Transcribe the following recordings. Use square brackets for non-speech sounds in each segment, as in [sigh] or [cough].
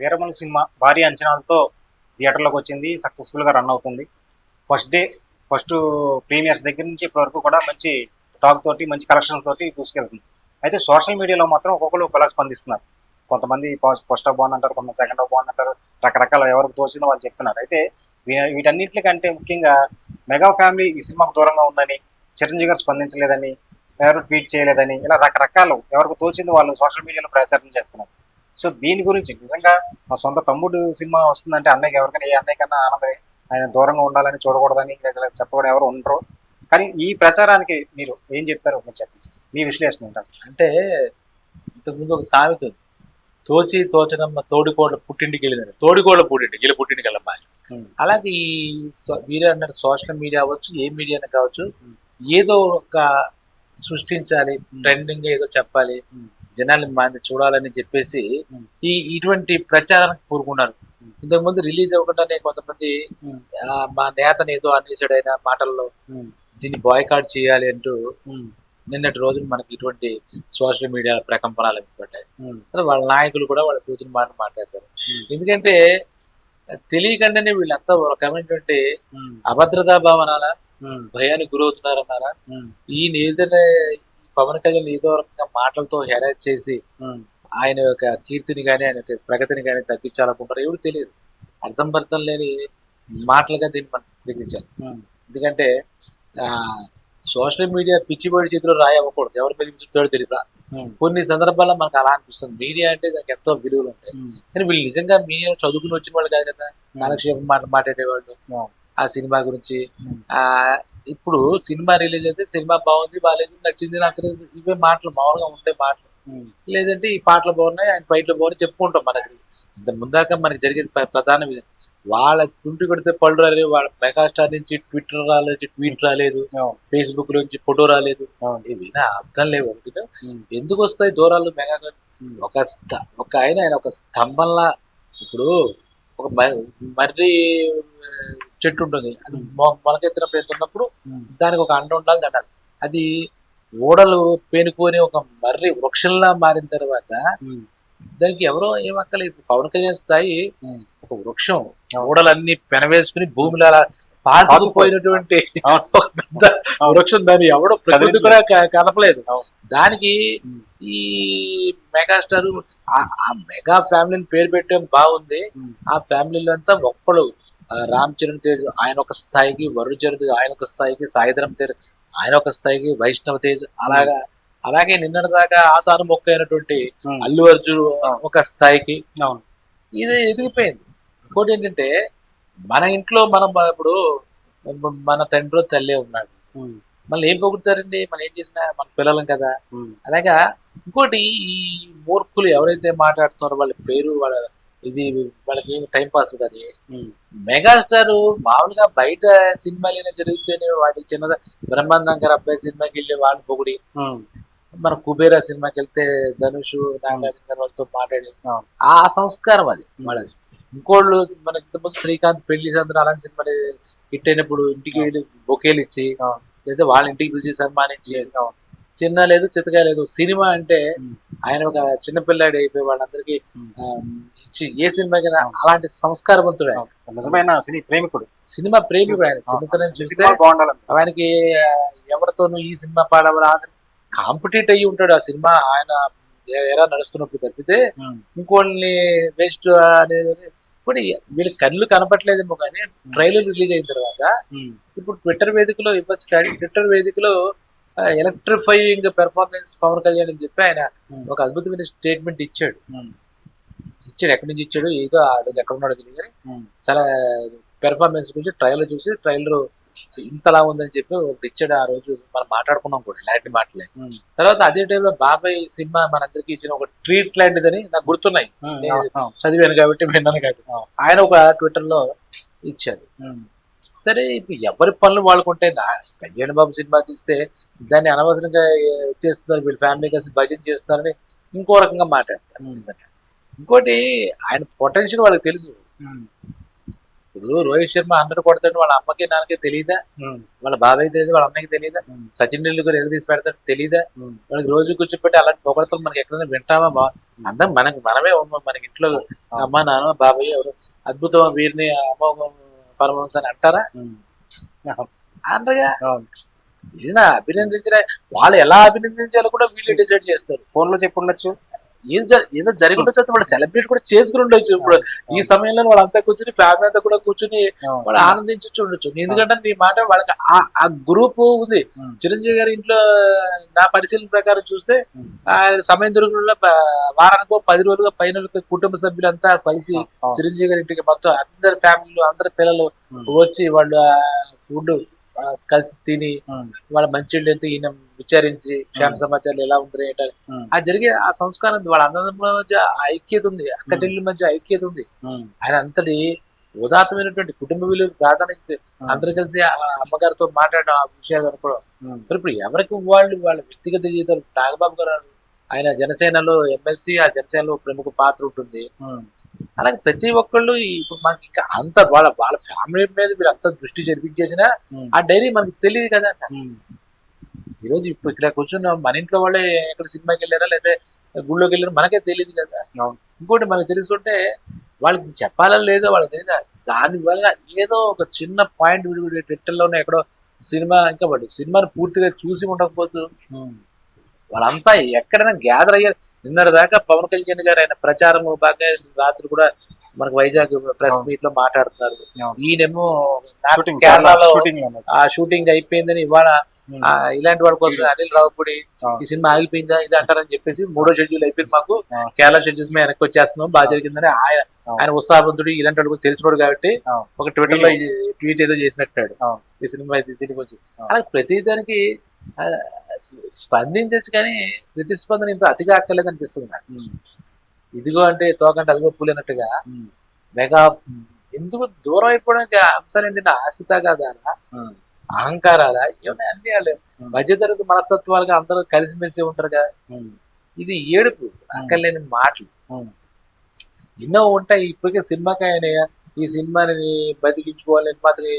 Veera Mallu cinema భారీ అంచనాలతో థియేటర్లోకి వచ్చింది. సక్సెస్ఫుల్గా రన్ అవుతుంది. ఫస్ట్ డే ఫస్ట్ ప్రీమియర్స్ దగ్గర నుంచి ఇప్పటి వరకు కూడా మంచి టాక్ తోటి మంచి కలెక్షన్ తోటి దూసుకెళ్తుంది. అయితే సోషల్ మీడియాలో మాత్రం ఒక్కొక్కరు ఒకలా స్పందిస్తున్నారు. కొంతమంది ఫస్ట్ హాఫ్ బాగుందంటారు కొంతమంది సెకండ్ హాఫ్ బాగుందంటారు రకరకాల ఎవరికి తోచిందో వాళ్ళు చెప్తున్నారు. అయితే వీటన్నింటికంటే వీటన్నిటికంటే ముఖ్యంగా మెగా ఫ్యామిలీ ఈ సినిమాకు దూరంగా ఉందని చిరంజీవి గారు స్పందించలేదని ఎవరు ట్వీట్ చేయలేదని ఇలా రకరకాలు ఎవరికి తోచింది వాళ్ళు సోషల్ మీడియాలో ప్రచారం చేస్తున్నారు. సో దీని గురించి నిజంగా మా సొంత తమ్ముడు సినిమా వస్తుందంటే అన్నయ్యకి ఎవరికైనా ఏ అన్నయ్య కన్నా ఆనందమే. ఆయన దూరంగా ఉండాలని చూడకూడదని చెప్పకూడదు ఎవరు ఉండరు. కానీ ఈ ప్రచారానికి మీరు ఏం చెప్తారో మీరు చెప్పండి సార్. మీ విశ్లేషణ ఏంటారు అంటే ఇంతకుముందు ఒక సామెత ఉంది. తోచి తోచనమ్మ తోడికోళ్ళ పుట్టింటికి వెళ్ళిందని. తోడికోళ్ళ పుట్టింటికి వెళ్ళి పుట్టింటికి వెళ్ళమ్మా అని. అలాగే ఈ మీరే అన్నారు సోషల్ మీడియా అవ్వచ్చు ఏ మీడియా కావచ్చు ఏదో ఒక సృష్టించాలి ట్రెండింగ్ ఏదో చెప్పాలి. జనాలు మంది చూడాలని చెప్పేసి. ఈ ఇటువంటి ప్రచారానికి కోరుకున్నారు. ఇంతకు ముందు రిలీజ్ అవ్వకుండానే కొంతమంది మా నేతను ఏదో అనేసాడైన మాటల్లో. దీన్ని బాయ్కాట్ చేయాలి అంటూ నిన్నటి రోజున మనకి ఇటువంటి సోషల్ మీడియా ప్రకంపనలు పడ్డాయి వాళ్ళ నాయకులు కూడా వాళ్ళ తోచిన మాట మాట్లాడతారు. ఎందుకంటే తెలియకుండానే వీళ్ళంతా ఒక ఏంటంటే అభద్రతా భావనాల భయానికి గురవుతున్నారన్నారా? ఈ ఏదైనా పవన్ కళ్యాణ్ ఏదో రకంగా మాటలతో హెరాస్ చేసి ఆయన యొక్క కీర్తిని కానీ ఆయన యొక్క ప్రగతిని కానీ తగ్గించాలనుకుంటారు ఎవరు తెలియదు. అర్థం పర్థం లేని మాటలుగా దీన్ని మనం చిత్రీకరించాలి. ఎందుకంటే ఆ సోషల్ మీడియా పిచ్చిబడి చేతిలో రాయి అవ్వకూడదు ఎవరి మీద చెప్తాడో తెలియదు కొన్ని సందర్భాల్లో మనకు అలా అనిపిస్తుంది. మీడియా అంటే దానికి ఎంతో విలువలు ఉంటాయి. కానీ వీళ్ళు నిజంగా మీడియా చదువుకుని వచ్చిన వాళ్ళు కాదు కదా? కాలక్షేపం మాట మాట్లాడేవాళ్ళు. ఆ సినిమా గురించి. ఆ ఇప్పుడు సినిమా రిలీజ్ అయితే సినిమా బాగుంది బాగాలేదు నచ్చింది నచ్చలేదు ఇవే మాటలు మామూలుగా ఉండే మాటలు. లేదంటే ఈ పాటలు బాగున్నాయి ఆయన ఫైట్లు బాగున్నాయి చెప్పుకుంటాం మనకి ఇంత ముందాక మనకి జరిగేది ప్ర- ప్రధాన వాళ్ళ తుంటి కొడితే పళ్ళు రాలేదు వాళ్ళ మెగాస్టార్ నుంచి ట్విట్టర్ రాలేదు ట్వీట్ రాలేదు ఫేస్బుక్ నుంచి ఫోటో రాలేదు. ఇవి నా అర్థం లేవు ఒకటి ఎందుకు వస్తాయి దూరాలు మెగా ఒక ఒక ఆయన ఆయన ఒక స్తంభంలా ఇప్పుడు ఒక మర్రి చెట్టు ఉంటుంది అది మొ- మొలకెత్తినప్పుడు ఎంత ఉన్నప్పుడు దానికి ఒక అండ ఉండాలి దండాలి అది ఓడలు పేనుకొని ఒక మర్రి వృక్షంలా మారిన తర్వాత దానికి ఎవరో ఏమక్కలేదు ఇప్పుడు పవన్ కళ్యాణ్ స్థాయి ఒక వృక్షం. ఓడలన్నీ పెనవేసుకుని భూమిలో అలా పాతుకుపోయినటువంటి [laughs] పెద్ద వృక్షం దాన్ని ఎవడో ప్రకృతి కూడా కలపలేదు. దానికి. ఈ మెగాస్టార్ ఆ మెగా ఫ్యామిలీని పేరు పెట్టడం బాగుంది. ఆ ఫ్యామిలీలో అంతా ఒక్కడు రామ్ చరణ్ తేజ్ ఆయన ఒక స్థాయికి వరుణ్ చరణ్ తేజ్ ఆయన ఒక స్థాయికి సాయిధరం తేజ్ ఆయన ఒక స్థాయికి వైష్ణవ్ తేజ్ అలాగా అలాగే నిన్నటి దాకా ఆతాను మొక్క అయినటువంటి అల్లు అర్జున్ ఒక స్థాయికి. ఇది ఎదిగిపోయింది. ఇంకోటి ఏంటంటే మన ఇంట్లో మనం ఇప్పుడు మన తండ్రి తల్లే ఉన్నాడు. మళ్ళీ ఏం పొగుడతారండి? మనం ఏం చేసినా మన పిల్లలం కదా. అలాగా ఇంకోటి ఈ మూర్ఖులు ఎవరైతే మాట్లాడుతున్నారో వాళ్ళ పేరు వాళ్ళ ఇది వాళ్ళకి ఏమి టైం పాస్ కాదు మెగాస్టార్ మామూలుగా బయట సినిమాలు అయినా జరిగితేనే వాటి చిన్నద బ్రహ్మాండం అబ్బాయి సినిమాకి వెళ్ళి వాళ్ళని పొగిడి. మన కుబేరా సినిమాకి వెళ్తే ధనుష్ నాగార్జున గారు వాళ్ళతో మాట్లాడి. ఆ. సంస్కారం అది వాళ్ళది. ఇంకోళ్ళు మన ఇంతకుముందు శ్రీకాంత్ పెళ్ళి సందరు అలాంటి సినిమాలు హిట్ అయినప్పుడు ఇంటికి వెళ్ళి బొకేలు ఇచ్చి. లేదా వాళ్ళ ఇంటికి పిలిచి సన్మానించి. చిన్న లేదు చిత్తగా లేదు సినిమా అంటే ఆయన ఒక చిన్న పిల్లాడి అయిపోయి వాళ్ళందరికీ ఇచ్చి ఏ సినిమాకైనా అలాంటి సంస్కారవంతుడు ఆయన. నిజమైన సినీ ప్రేమికుడు. సినిమా ప్రేమికుడు ఆయన. చిన్నతనం చూస్తే ఆయనకి ఎవరితోనూ ఈ సినిమా పాడవాలి ఆ కాంపిటేట్ అయ్యి ఉంటాడు. ఆ సినిమా ఆయన ఎలా నడుస్తున్నప్పుడు తప్పితే ఇంకోళ్ళని వేస్ట్ అనేది ఇప్పుడు వీళ్ళ కళ్ళు కనపట్లేదేమో కానీ ట్రైలర్ రిలీజ్ అయిన తర్వాత ఇప్పుడు ట్విట్టర్ వేదికలో ఇవ్వచ్చు కానీ ట్విట్టర్ వేదికలో ఎలక్ట్రిఫైయింగ్ పెర్ఫార్మెన్స్ పవన్ కళ్యాణ్ అని చెప్పి ఆయన ఒక అద్భుతమైన స్టేట్మెంట్ ఇచ్చాడు. ఇచ్చాడు. ఎక్కడి నుంచి ఇచ్చాడు? ఏదో ఆ రోజు ఎక్కడ ఉన్నాడో తెలియదు కానీ చాలా పెర్ఫార్మెన్స్ గురించి ట్రైలర్ చూసి ట్రైలర్ ఇంతలా ఉందని చెప్పి ఒకటి ఇచ్చాడు ఆ రోజు. మనం మాట్లాడుకున్నాం కూడా ఇలాంటి మాటలే. తర్వాత అదే టైంలో బాబాయ్ సినిమా మనందరికీ ఇచ్చిన ఒక ట్రీట్ లాంటిదని నాకు గుర్తున్నాయి. చదివాను కాబట్టి విన్నాను కాబట్టి. ఆయన ఒక ట్విట్టర్లో ఇచ్చాడు. సరే ఇప్పుడు ఎవరి పనులు వాళ్ళకుంటే నా కళ్యాణ్ బాబు సినిమా తీస్తే దాన్ని అనవసరంగా ఎత్తేస్తున్నారు వీళ్ళ ఫ్యామిలీ కలిసి భజన చేస్తున్నారని ఇంకో రకంగా మాట్లాడతారు. నిజంగా. ఇంకోటి ఆయన పొటెన్షియల్ వాళ్ళకి తెలుసు. ఇప్పుడు రోహిత్ శర్మ హండ్రెడ్ కొడతాడు వాళ్ళ అమ్మకి నాన్నకి తెలియదా వాళ్ళ బాబాయ్ తెలియదు వాళ్ళ అన్నకి తెలియదా సచిన్ టెండూల్కర్ ఎగదీసి పెడతాడు తెలియదా వాళ్ళకి రోజు కూర్చోపెట్టి అలాంటి పొగడతలు మనకి ఎక్కడైనా వింటామా? అందరం మనకి మనమే ఉన్నాం. మనకి ఇంట్లో అమ్మ నాన్న బాబాయ్ ఎవరు? అద్భుతం వీరిని అమోఘం పరమహంస అని అంటారా. అనరుగా. ఇది నా అభినందించిన వాళ్ళు ఎలా అభినందించాలో కూడా వీళ్ళు డిసైడ్ చేస్తారు. ఫోన్లో చెప్పి ఉండొచ్చు. ఏం ఏదో జరిగి ఉండొచ్చు వాళ్ళు సెలబ్రేట్ కూడా చేసుకుని ఉండొచ్చు. ఇప్పుడు ఈ సమయంలో వాళ్ళంతా కూర్చుని ఫ్యామిలీ అంతా కూడా కూర్చుని. వాళ్ళు ఆనందించచ్చు ఉండొచ్చు ఎందుకంటే నీ మాట వాళ్ళకి ఆ- గ్రూప్ ఉంది. చిరంజీవి గారి ఇంట్లో నా పరిశీలన ప్రకారం చూస్తే సమయం దొరికిన వారానికో పది రోజులుగా పైన కుటుంబ సభ్యులంతా కలిసి. చిరంజీవి గారి ఇంటికి మొత్తం అందరి ఫ్యామిలీలు అందరి పిల్లలు వచ్చి వాళ్ళు ఫుడ్ కలిసి తిని వాళ్ళ మంచి ఎంత ఈయన విచారించి క్షేమ సమాచారాలు ఎలా ఉంది ఏంటని ఆ. జరిగే ఆ సంస్కారం. వాళ్ళ అన్నదమ్ముల మధ్య ఐక్యత ఉంది. అక్క చెల్లెల మధ్య ఐక్యత ఉంది. ఆయన అంతటి ఉదాత్తమైనటువంటి కుటుంబ విలువలు ప్రాధాన్యత అందరు కలిసి ఆ అమ్మగారితో మాట్లాడడం ఆ విషయాలు అనుకోవడం. మరి ఇప్పుడు ఎవరికి వాళ్ళు వాళ్ళ వ్యక్తిగత జీవితాలు నాగబాబు గారు ఆయన జనసేనలో ఎమ్మెల్సీ ఆ జనసేనలో ప్రముఖ పాత్ర ఉంటుంది. అలాగే ప్రతి ఒక్కళ్ళు ఇప్పుడు మనకి ఇంకా అంత వాళ్ళ వాళ్ళ ఫ్యామిలీ మీద వీళ్ళు అంత దృష్టి జరిపించేసినా ఆ డైరీ మనకి తెలియదు కదా ఈ రోజు ఇప్పుడు ఇక్కడ కూర్చున్న మన ఇంట్లో వాళ్ళే ఎక్కడ సినిమాకి వెళ్ళారా లేదా గుళ్ళోకి వెళ్ళారా మనకే తెలియదు కదా. ఇంకోటి మనకు తెలుసుంటే వాళ్ళకి చెప్పాలని లేదో వాళ్ళకి తెలియదు దాని వల్ల ఏదో ఒక చిన్న పాయింట్ విడివిడి ట్విట్టర్లోనే ఎక్కడో సినిమా ఇంకా వాళ్ళు సినిమాని పూర్తిగా చూసి ఉండకపోతూ వాళ్ళంతా ఎక్కడైనా గ్యాదర్ అయ్యారు నిన్నటి దాకా పవన్ కళ్యాణ్ గారు ఆయన ప్రచారంలో భాగంగా రాత్రి కూడా మనకు వైజాగ్ ప్రెస్. మీట్లో మాట్లాడుతున్నారు. ఈయనేమో కేరళలో. ఆ షూటింగ్ అయిపోయిందని ఇవాళ ఇలాంటి వాళ్ళ కోసం అనిల్ రావుపూడి. ఈ సినిమా ఆగిపోయిందా ఇది అంటారని చెప్పేసి మూడో షెడ్యూల్ అయిపోయింది మాకు. కేరళ షెడ్యూల్స్ మేము వెనక్కి వచ్చేస్తున్నాం బాగా జరిగిందని ఆయన. ఆయన ఉత్సాహవంతుడు ఇలాంటి కూడా తెలిసినోడు కాబట్టి. ఒక ట్విట్టర్లో ట్వీట్ ఏదో చేసినట్టాడు. ఈ సినిమా ఇది దీని గురించి అవును. అలాగే ప్రతి దానికి ఆ, స్ప- స్పందించవచ్చు కానీ ప్రతిస్పందన ఇంత అతిగా అక్కర్లేదు అనిపిస్తుంది నాకు. ఇదిగో అంటే తోకంటే అదిగో పూలన్నట్టుగా ఉమ్, మెగా ఎందుకు దూరం అయిపోవడానికి అంశాలు ఏంటంటే ఆశిత కాదా అహంకారాలా ఇవన్నీ అన్ని వాళ్ళు మధ్యతరగతి మనస్తత్వాలుగా అందరూ కలిసిమెలిసి ఉంటారు కదా ఇది ఏడుపు అక్కర్లేని మాటలు. ఎన్నో ఉంటాయి ఇప్పటికే సినిమాకి ఆయన ఈ సినిమాని బతికించుకోవాలి నిర్మాతకి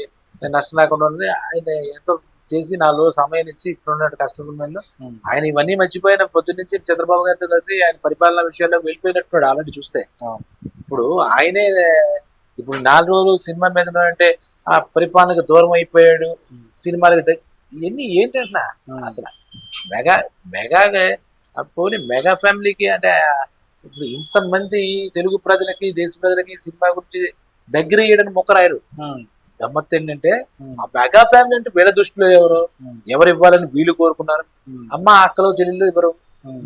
నష్టం లేకుండా ఆయన ఎంతో చేసి నాలుగు సమయం ఇచ్చి ఇప్పుడున్న కష్ట సమయంలో ఉమ్, ఆయన ఇవన్నీ మర్చిపోయిన పొద్దున్న నుంచి చంద్రబాబు గారితో కలిసి ఆయన పరిపాలన విషయాల్లో వెళ్ళిపోయినట్టున్నాడు ఆల్రెడీ చూస్తే. అవును. ఇప్పుడు ఆయనే ఇప్పుడు నాలుగు రోజులు సినిమా మీద ఉన్నాడంటే ఆ పరిపాలనకు దూరం అయిపోయాడు. ఉమ్, సినిమాలకు ఇవన్నీ ఏంటంటే ఉమ్, అసలు మెగా మెగాగా ఆ పోనీ మెగా ఫ్యామిలీకి అంటే ఇప్పుడు ఇంతమంది తెలుగు ప్రజలకి దేశ ప్రజలకి సినిమా గురించి దగ్గర చేయడానికి మొక్కరాయరు గమ్మత్ ఏంటంటే ఆ మెగా ఫ్యామిలీ అంటే వీళ్ళ దృష్టిలో ఎవరు? ఎవరు ఇవ్వాలని వీళ్ళు కోరుకున్నారు? అమ్మ అక్కలు చెల్లెళ్ళు ఎవరు?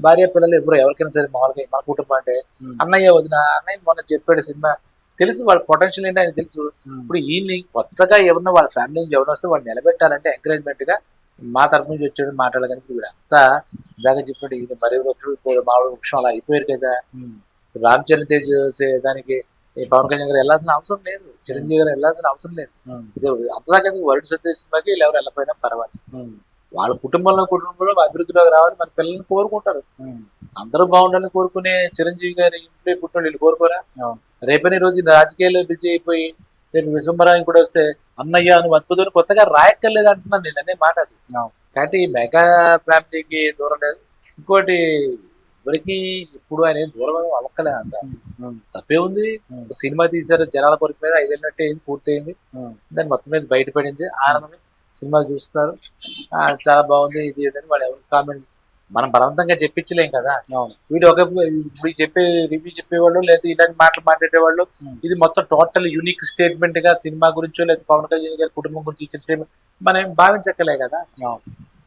భార్య పిల్లలు ఎవరు? ఎవరికైనా సరే మామూలుగా మన కుటుంబం అంటే అన్నయ్య వదిన అన్నయ్య మొన్న చెప్పాడు సినిమా. తెలుసు వాళ్ళ పొటెన్షియల్ ఏంటో ఆయన తెలుసు. ఇప్పుడు ఈయన్ని కొత్తగా ఎవరినో వాళ్ళ ఫ్యామిలీ నుంచి ఎవరిని వస్తే వాళ్ళు నిలబెట్టాలంటే ఎంకరేజ్మెంట్గా మా తరపు నుంచి వచ్చాడు మాట్లాడగానే అంతా దాకా చెప్పాడు ఇది మరి వృక్షం ఇప్పుడు మామిడి వృక్షం అలా అయిపోయారు కదా. రామ్ చరణ్ తేజ్ దానికి పవన్ కళ్యాణ్ గారు వెళ్ళాల్సిన అవసరం లేదు. చిరంజీవి గారు వెళ్ళాల్సిన అవసరం లేదు. ఉమ్, ఇది అంతదాకా వరుడు సినిమాకి వీళ్ళు ఎవరు వెళ్ళకపోయినా పర్వాలేదు. ఉమ్, వాళ్ళ కుటుంబంలో కుటుంబంలో అభివృద్ధిలోకి రావాలి మన పిల్లల్ని కోరుకుంటారు. ఉమ్, అందరూ బాగుండాలని కోరుకునే చిరంజీవి గారి ఇంట్లో పుట్టిన వీళ్ళు కోరుకోరా. రేపని రోజు రాజకీయాల్లో బిజీ అయిపోయి రేపు విశ్వంబరాయన్ కూడా వస్తే అన్నయ్య నువ్వు అద్భుతమైన కొత్తగా రాయక్కర్లేదు అంటున్నాను నేను అనే మాట అది. కాబట్టి మెగా ఫ్యామిలీకి దూరం లేదు. ఇంకోటి ఎవరికి ఇప్పుడు ఆయన ఏం దూరం అవ్వక్కలే అంత. తప్పే ఉంది. సినిమా తీశారు జనాల కొరకు మీద ఐదేళ్ళంటే అయింది పూర్తయింది. దాని మొత్తం మీద బయటపడింది. ఆనందమే సినిమా చూస్తున్నారు. చాలా బాగుంది ఇది ఇది అని వాళ్ళు ఎవరు కామెంట్స్ మనం బలవంతంగా చెప్పించలేం కదా. వీడు ఒక ఇప్పుడు చెప్పే రివ్యూ చెప్పేవాళ్ళు లేదా ఇలాంటి మాటలు మాట్లాడేవాళ్ళు ఇది మొత్తం టోటల్ యూనిక్ స్టేట్మెంట్గా సినిమా గురించో లేదా పవన్ కళ్యాణ్ గారి కుటుంబం గురించి ఇచ్చిన స్టేట్మెంట్ మనం ఏం భావించక్కలే కదా.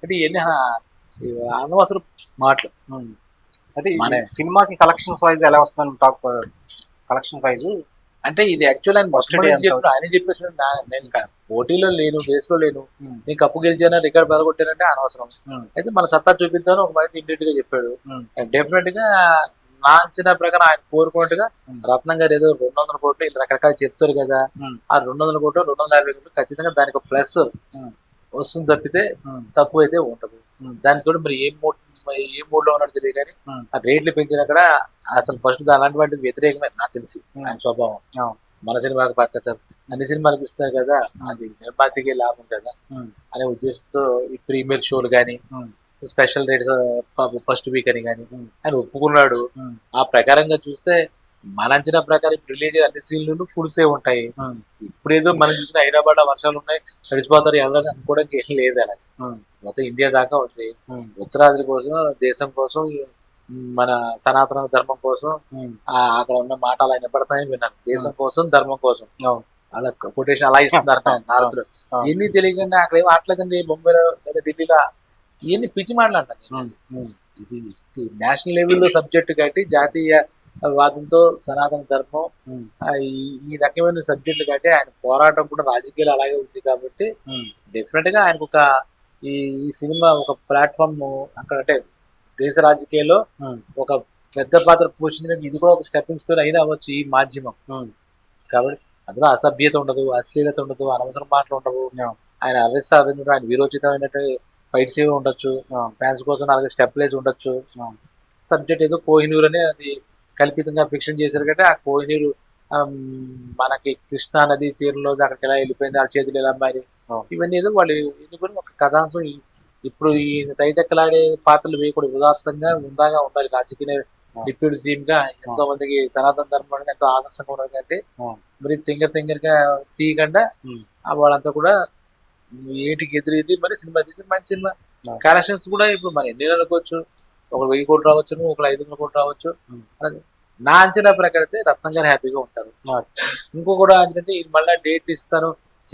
అంటే ఇవి అనవసరం మాటలు. అయితే మన- సినిమాకి కలెక్షన్స్ వైజ్ ఎలా వస్తుందని టాక్ కలెక్షన్ వైజ్? అంటే ఇది యాక్చువల్ ఆయన చెప్పిన ఆయన చెప్పేసిన నా- నేను పోటీలో లేను బేస్లో లేను నేను కప్పు గెలిచానా రికార్డ్ బదగొట్టానంటే అనవసరం. అయితే మన సత్తా చూపిద్దామని ఒక మాట ఇండెట్గా చెప్పాడు డెఫినెట్గా నా అంచనా ప్రకారం ఆయన కోరుకున్నట్టుగా. రత్నం గారు ఏదో రెండు వందల కోట్లు ఇలా రకరకాలు చెప్తారు కదా. ఆ రెండు వందల కోట్లు రెండు వందల యాభై కోట్లు ఖచ్చితంగా దానికి ప్లస్ వస్తుంది తప్పితే తక్కువ అయితే ఉండదు. దానితో మరి ఏ మూడ్ ఏ మూడ్లో ఉన్నాడు తెలియదు కానీ. ఆ రేట్లు పెంచిన అక్కడ అసలు ఫస్ట్ అలాంటి వాటికి వ్యతిరేకమే నాకు తెలిసి. ఆయన స్వభావం. మన సినిమాకి పక్క సార్. అన్ని సినిమాలకు ఇస్తారు కదా అది నిర్మాతకే లాభం కదా అనే ఉద్దేశంతో ఈ ప్రీమియర్ షోలు కానీ స్పెషల్ రేట్స్ ఫస్ట్ వీక్ అని కానీ ఆయన ఒప్పుకున్నాడు. ఆ ప్రకారంగా చూస్తే మన అంచనా ప్రకారం రిలీజ్ అన్ని సీన్లు ఫుల్ సే ఉంటాయి. ఉమ్, ఇప్పుడు ఏదో మనం చూసిన హైదరాబాద్లో వర్షాలు ఉన్నాయి తడిసిపోతారు ఎవరైనా అనుకోవడానికి ఏం లేదు అలా ఉమ్, మొత్తం ఇండియా దాకా ఉంది. ఉమ్, ఉత్తరాది కోసం దేశం కోసం మన సనాతన ధర్మం కోసం ఆ అక్కడ ఉన్న మాటలు ఆయన పడతాయని విన్నాను. దేశం కోసం ధర్మం కోసం. అవును. అలా కొటేషన్ అలా ఇస్తున్నారు నారదులు అవును. ఎన్ని తెలియకుండా అక్కడ ఏం ఆటలేదండి బొంబాయిలో లేదా ఢిల్లీలో? ఇవన్నీ పిచ్చి మాట్లాడతాను ఇది నేషనల్ లెవెల్లో సబ్జెక్ట్ కట్టి జాతీయ వాదంతో సనాతన ధర్మం ఈ- రకమైన సబ్జెక్టులు కట్టి ఆయన పోరాటం కూడా రాజకీయాలు అలాగే ఉంది కాబట్టి డెఫినెట్గా ఆయనకు ఒక ఈ ఈ సినిమా ఒక ప్లాట్ఫామ్ అక్కడ అంటే దేశ రాజకీయాల్లో ఉమ్, ఒక పెద్ద పాత్ర పోషించడానికి ఇది కూడా ఒక స్టెప్పింగ్ స్టోన్ అయినా అవ్వచ్చు ఈ మాధ్యమం ఉమ్, కాబట్టి అందులో అసభ్యత ఉండదు అశ్లీలత ఉండదు అనవసరం మాటలు ఉండవు. ఆయన అరెస్ట్ అరవింద్ ఆయన వీరోచితమైనటువంటి ఫైట్స్ ఏమి ఉండొచ్చు. ఫ్యాన్స్ కోసం అలాగే స్టెప్ లేసి ఉండొచ్చు. సబ్జెక్ట్ ఏదో కోహినూర్ అని అది కల్పితంగా ఫిక్షన్ చేశారు కంటే ఆ కోహినూరు మనకి కృష్ణా నది తీరంలో అక్కడికి ఎలా వెళ్ళిపోయింది ఆ చేతులు ఎలా మారి. ఇవన్నీ ఏదో వాళ్ళు ఎన్నుకొని ఒక కథాంశం ఇప్పుడు ఈ తైతక్కలాడే పాత్రలు వేయకూడదు. ఉదాత్తంగా ఉందాగా ఉండాలి. రాజకీయ డిప్యూటీ సీఎం గా ఎంతో మందికి సనాతన ధర్మం ఎంతో ఆదర్శంగా ఉన్నారు కాబట్టి. మరి తింగర్ తింగర్గా తీయకుండా వాళ్ళంతా కూడా ఏటికి ఎదురు ఎదురు మరి సినిమా తీసి మంచి సినిమా. కలెక్షన్స్ కూడా ఇప్పుడు మరి ఎన్ని అనుకోవచ్చు ఒక వెయ్యి కోట్లు రావచ్చు ఒక ఐదు వందల కోట్లు రావచ్చు. నా అంచనా ప్రకారం అయితే రత్నం గారు హ్యాపీగా ఉంటారు. ఇంకో కూడా ఏంటంటే మళ్ళీ డేట్ ఇస్తాను